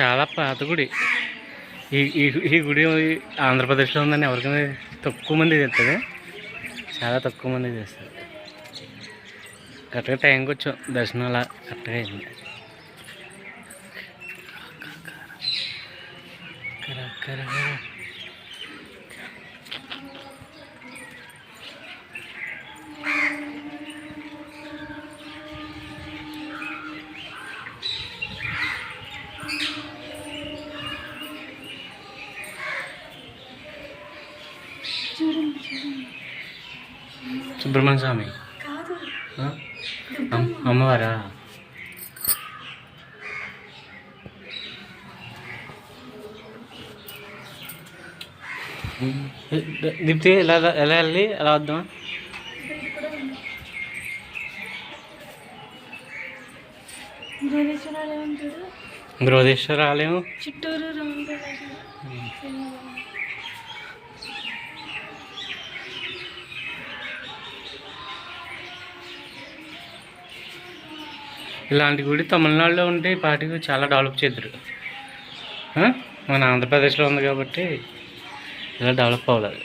చాలా పాత గుడి ఈ ఈ ఈ గుడి ఆంధ్రప్రదేశ్లో ఉందని ఎవరికైనా తక్కువ మంది తెలుస్తుంది చాలా తక్కువ మంది చేస్తారు. కరెక్ట్గా టైంకి వచ్చాం. దర్శనం అలా కరెక్ట్గా అయింది. కరెక్ట్ చూడండి చూడండి. సుబ్రహ్మణ్య స్వామి. కాదు. అమ్మవారా? దీప్తి ఎలా ఎలా వెళ్ళి? ఎలా వద్దాం? బృహదేశ్వర ఆలయం చిత్తూరు ఇలాంటి గుడి తమిళనాడులో ఉంటే పాటికి చాలా డెవలప్ చేద్దరు. మన ఆంధ్రప్రదేశ్లో ఉంది కాబట్టి ఇలా డెవలప్ అవ్వాలి.